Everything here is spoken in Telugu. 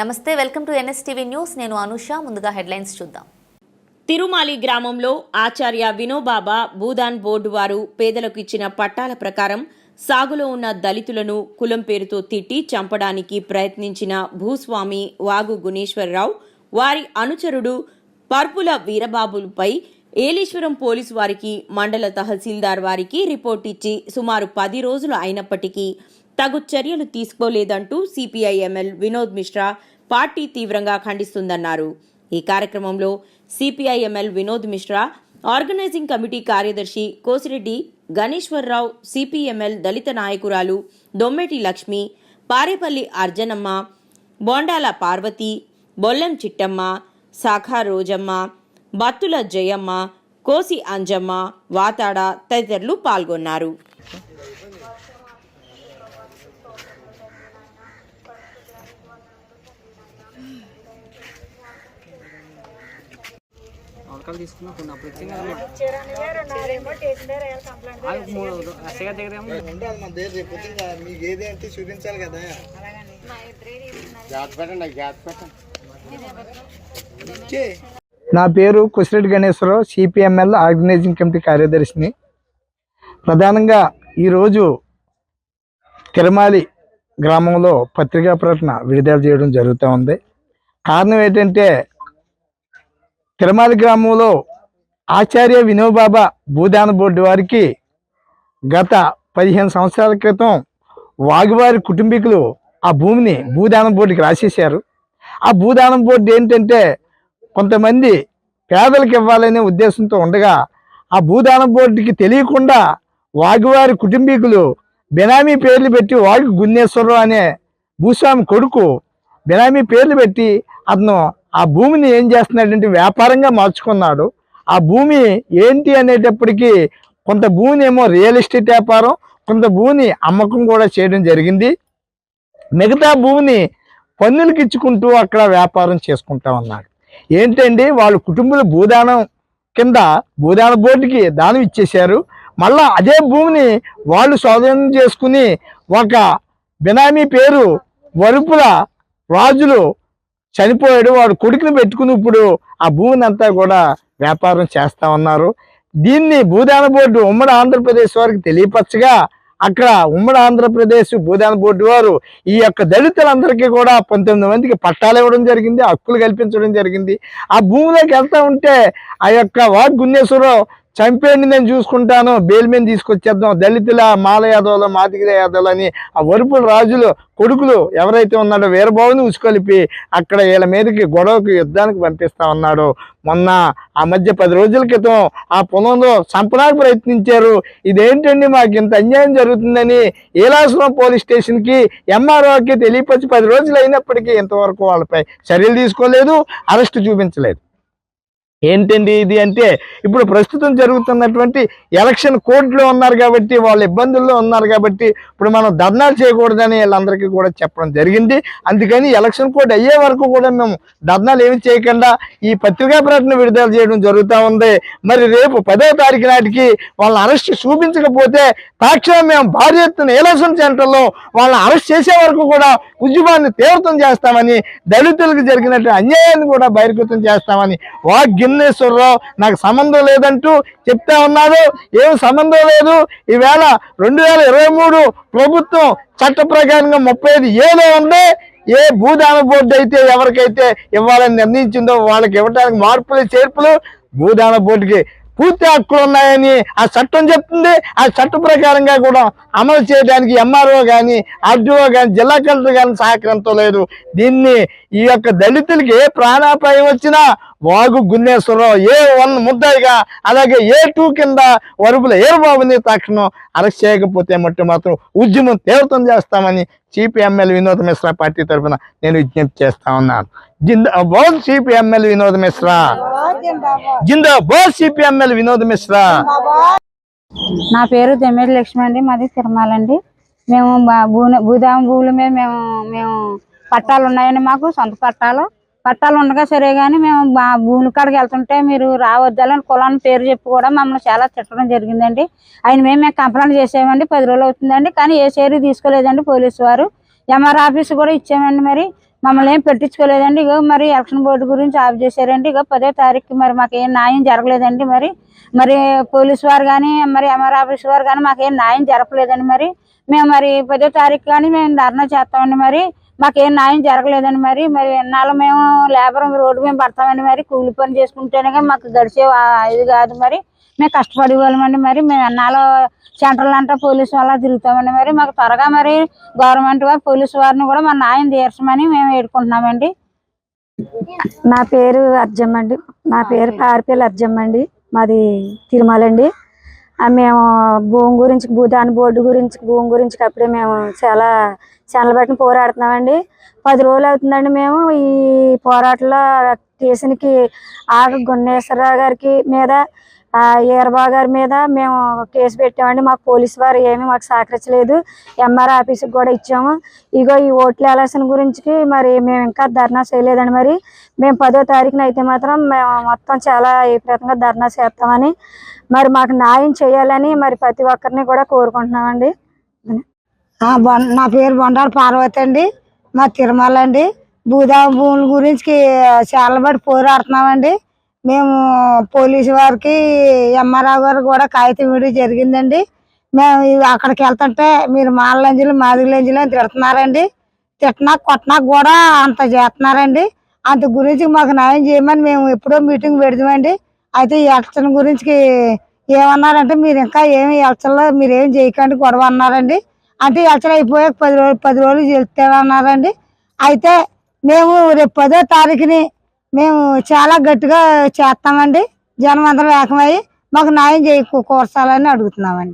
నమస్తే వెల్కమ్ టు ఎన్ఎస్టీవీ న్యూస్. నేను అనుష ముందుగా హెడ్లైన్స్ చూద్దాం. తిరుమాలి గ్రామంలో ఆచార్య వినోబాబా భూదాన్ బోర్డు వారు పేదలకు ఇచ్చిన పట్టాల ప్రకారం సాగులో ఉన్న దళితులను కులం పేరుతో తిట్టి చంపడానికి ప్రయత్నించిన భూస్వామి వాగు గుణేశ్వరరావు వారి అనుచరుడు పర్పుల వీరబాబులపై ఏలేశ్వరం పోలీసు వారికి మండల తహసీల్దార్ వారికి రిపోర్ట్ ఇచ్చి సుమారు పది రోజులు అయినప్పటికీ తగు చర్యలు తీసుకోలేదంటూ CPI ML Vinod Mishra party తీవ్రంగా ఖండిస్తుందన్నారు. ఈ కార్యక్రమంలో CPI ML Vinod Mishra organizing committee కార్యదర్శి కోసిరెడ్డి గణేశ్వరరావు సిపిఎంఎల్ దళిత నాయకురాలు దొమ్మెటి లక్ష్మి పారేపల్లి అర్జనమ్మ బోండాల పార్వతి బొల్లం చిట్టమ్మ సాఖా రోజమ్మ బత్తుల జయమ్మ కోసి అంజమ్మ వాతాడ తదితరులు పాల్గొన్నారు. అవకాలు తీసుకున్నా కొన్ని అప్పుడు ఇచ్చింది దగ్గర ఏమో ఉండాలి మన దగ్గర రేపు పొద్దున్న మీకు ఏది అంటే చూపించాలి కదా. నా పేరు Kusireddy Ganeswararao CPML organizing committee కార్యదర్శిని. ప్రధానంగా ఈరోజు తిరుమాలి గ్రామంలో పత్రికా ప్రకటన విడుదల చేయడం జరుగుతూ ఉంది. కారణం ఏంటంటే తిరుమల గ్రామంలో ఆచార్య వినోబాబా భూదాన బోర్డు వారికి గత పదిహేను సంవత్సరాల క్రితం వాగువారి కుటుంబీకులు ఆ భూమిని భూదానం బోర్డుకి రాసేశారు. ఆ భూదానం బోర్డు ఏంటంటే కొంతమంది పేదలకు ఇవ్వాలనే ఉద్దేశంతో ఉండగా ఆ భూదానం బోర్డుకి తెలియకుండా వాగువారి కుటుంబీకులు బెనామీ పేర్లు పెట్టి వాగు గున్నేశ్వరరావు అనే భూస్వామి కొడుకు బెనామీ పేర్లు పెట్టి అతను ఆ భూమిని ఏం చేస్తున్నాడంటే వ్యాపారంగా మార్చుకున్నాడు. ఆ భూమి ఏంటి అనేటప్పటికీ కొంత భూమిని ఏమో రియల్ ఎస్టేట్ వ్యాపారం కొంత భూమిని అమ్మకం కూడా చేయడం జరిగింది. మిగతా భూమిని పన్నులకి ఇచ్చుకుంటూ అక్కడ వ్యాపారం చేసుకుంటా ఉన్నాడు. ఏంటండి? వాళ్ళ కుటుంబుల భూదానం కింద భూదాన బోర్డుకి దానం ఇచ్చేశారు. మళ్ళా అదే భూమిని వాళ్ళు స్వాధీనం చేసుకుని ఒక బినామీ పేరు వరుపుల రాజులు చనిపోయాడు వాడు కొడుకుని పెట్టుకుని ఇప్పుడు ఆ భూమిని అంతా కూడా వ్యాపారం చేస్తా ఉన్నారు. దీన్ని భూదాన బోర్డు ఉమ్మడి ఆంధ్రప్రదేశ్ వారికి తెలియపరచగా అక్కడ ఉమ్మడి ఆంధ్రప్రదేశ్ భూదాన బోర్డు వారు ఈ యొక్క దళితులందరికీ కూడా పంతొమ్మిది మందికి పట్టాలు ఇవ్వడం జరిగింది హక్కులు కల్పించడం జరిగింది. ఆ భూమిలోకి వెళ్తా ఉంటే ఆ యొక్క వాగ్ గున్నేశ్వరరావు చంపేయండి నేను చూసుకుంటాను బెయిల్ మీద తీసుకొచ్చేద్దాం దళితుల మాల యాదవులు మాదిగల యాదవులు అని ఆ వరుపుల రాజులు కొడుకులు ఎవరైతే ఉన్నాడో వీరబాబుని ఉసుకొలిపి అక్కడ వీళ్ళ మీదకి గొడవకి యుద్ధానికి పంపిస్తా ఉన్నాడు. మొన్న ఆ మధ్య పది రోజుల క్రితం ఆ పొలంలో చంపడానికి ప్రయత్నించారు. ఇదేంటండి మాకు ఇంత అన్యాయం జరుగుతుందని ఏలాసురం పోలీస్ స్టేషన్కి ఎంఆర్ఓకి తెలియపరిచి పది రోజులు అయినప్పటికీ ఇంతవరకు వాళ్ళపై చర్యలు తీసుకోలేదు అరెస్ట్ చూపించలేదు. ఏంటండి ఇది అంటే ఇప్పుడు ప్రస్తుతం జరుగుతున్నటువంటి ఎలక్షన్ కోర్టులో ఉన్నారు కాబట్టి వాళ్ళ ఇబ్బందుల్లో ఉన్నారు కాబట్టి ఇప్పుడు మనం ధర్నాలు చేయకూడదని వీళ్ళందరికీ కూడా చెప్పడం జరిగింది. అందుకని ఎలక్షన్ కోర్టు అయ్యే వరకు కూడా మేము ధర్నాలు ఏమి చేయకుండా ఈ పత్రికా ప్రకటన విడుదల చేయడం జరుగుతూ ఉంది. మరి రేపు పదో తారీఖు నాటికి వాళ్ళని అరెస్ట్ చూపించకపోతే తక్షణం మేము భారీ ఎత్తున ఎలక్షన్ సెంటర్లో వాళ్ళని అరెస్ట్ చేసే వరకు కూడా ఉద్యమాన్ని తీవ్రతం చేస్తామని దళితులకు జరిగినట్టు అన్యాయాన్ని కూడా బహిర్గతం చేస్తామని వా గిన్నేశ్వరరావు నాకు సంబంధం లేదంటూ చెప్తా ఉన్నాడు. ఏం సంబంధం లేదు. ఈవేళ రెండు వేల ఇరవై మూడు ప్రభుత్వం చట్ట ప్రకారంగా ముప్పై ఐదు ఏదో ఉంది. ఏ భూదాన బోర్డు అయితే ఎవరికైతే ఇవ్వాలని నిర్ణయించిందో వాళ్ళకి ఇవ్వడానికి మార్పులు చేర్పులు భూదాన బోర్డుకి పూర్తి హక్కులు ఉన్నాయని ఆ చట్టం చెప్తుంది. ఆ చట్ట ప్రకారంగా కూడా అమలు చేయడానికి ఎంఆర్ఓ కానీ ఆర్డీఓ కానీ జిల్లా కలెక్టర్ కానీ సహకారంతో లేదు దీన్ని ఈ యొక్క దళితులకి ఏ ప్రాణాపాయం వచ్చినా వాగు గున్నేశ్వరరావు ఏ వన్ ముద్దాయిగా అలాగే ఏ టూ కింద వరుపుల ఏరుబాబుని తక్షణం అరెస్ట్ చేయకపోతే మట్టు మాత్రం ఉద్యమం తీవ్రతం చేస్తామని సిపిఎంఎల్ వినోద్ మిశ్రా పార్టీ తరఫున నేను విజ్ఞప్తి చేస్తా ఉన్నాను. జిందాబాద్ ఎమ్మెల్యే వినోద్ మిశ్రా. జిందాబాద్ ఎమ్మెల్యే వినోద్ మిశ్రా. నా పేరు తెమ్మేటి లక్ష్మి అండి మాది తిరుమల అండి. మేము బా- భూ- భూదామ భూముల మీద మేము మేము పట్టాలు ఉన్నాయండి మాకు సొంత పట్టాలు. పట్టాలు ఉండగా సరే కానీ మేము మా భూమి కాడికి వెళ్తుంటే మీరు రావద్దాలని కులాన్ని పేరు చెప్పి కూడా మమ్మల్ని చాలా తిట్టడం జరిగిందండి. ఆయన మేము మేము కంప్లైంట్ చేసామండి. పది రోజులు అవుతుందండి. కానీ ఏ చర్య తీసుకోలేదండి పోలీసు వారు. ఎంఆర్ ఆఫీస్ కూడా ఇచ్చామండి మరి. మమ్మల్ని ఏం పెట్టించుకోలేదండి. ఇగో మరి ఎలక్షన్ బోర్డు గురించి ఆఫ్ చేశారండి. ఇగో పదో తారీఖు మరి మాకేం న్యాయం జరగలేదండి మరి. మరి పోలీసు వారు కానీ మరి ఎంఆర్ ఆఫీస్ వారు కానీ మాకేం న్యాయం జరపలేదండి మరి. మేము మరి పదో తారీఖు కానీ మేము ధర్నా చేస్తామండి మరి. మాకేం న్యాయం జరగలేదండి మరి. మరి ఎన్నాళ్ళు మేము లేబర్ రోడ్డు మేము పడతామండి మరి. కూలి పని చేసుకుంటేనే మాకు గడిచే ఇది కాదు మరి. మేము కష్టపడే వాళ్ళమండి మరి. మేము ఎన్నాళ్ళు సెంట్రల్ అంతా పోలీసు వాళ్ళ తిరుగుతామండి మరి. మాకు త్వరగా మరి గవర్నమెంట్ వారు పోలీసు వారిని కూడా మా న్యాయం తీర్చమని మేము వేడుకుంటున్నామండి. నా పేరు అర్జమ్మ అండి నా పేరు పారిపల్లి అర్జమ్మ అండి మాది తిరుమల అండి ఆ మేము భూమి గురించి భూదాని బోర్డు గురించి భూమి గురించి అప్పుడే మేము చాలా చాలా బట్టి పోరాడుతున్నామండి. పది రోజులు అవుతుందండి మేము ఈ పోరాటంలో. స్టేషన్కి ఆగ గున్నేశ్వరరావు గారికి మీద ఈరబాబు గారి మీద మేము కేసు పెట్టామండి. మాకు పోలీసు వారు ఏమీ మాకు సహకరించలేదు. ఎంఆర్ ఆఫీస్కి కూడా ఇచ్చాము. ఇగో ఈ ఓట్ల ఎలక్షన్ గురించి మరి మేము ఇంకా ధర్నా చేయలేదండి మరి. మేము పదో తారీఖున అయితే మాత్రం మేము మొత్తం చాలా విపరీతంగా ధర్నా చేస్తామని మరి మాకు న్యాయం చేయాలని మరి ప్రతి ఒక్కరిని కూడా కోరుకుంటున్నామండి. నా పేరు బొండాడు పార్వతి అండి. మా తిరుమల అండి. భూదా భూముల గురించి చాలా బట్టి పోరాడుతున్నామండి. మేము పోలీసు వారికి ఎంఆర్ఆర్ గారు కూడా కాగితం ఇవ్వడం జరిగిందండి. మేము అక్కడికి వెళ్తుంటే మీరు మాల లంజులు మాదిరి లంజులు అని తిడుతున్నారండి. తిట్టినా కొట్టినా కూడా అంత చేస్తున్నారండి. అంత గురించి మాకు న్యాయం చేయమని మేము ఎప్పుడో మీటింగ్ పెడదామండి. అయితే ఈ ఎలక్షన్ గురించి ఏమన్నారంటే మీరు ఇంకా ఏమి ఎలక్షన్లో మీరు ఏం చేయకండి గొడవ అన్నారండి. అంటే ఎలక్షన్ అయిపోయాక పది రోజులు పది రోజులు చెప్తామన్నారండి అయితే మేము రేపు పదో తారీఖుని మేము చాలా గట్టిగా చేస్తామండి. జనం అందరం ఏకమయ్యి మాకు న్యాయం చేయ కూర్చాలని అడుగుతున్నామండి.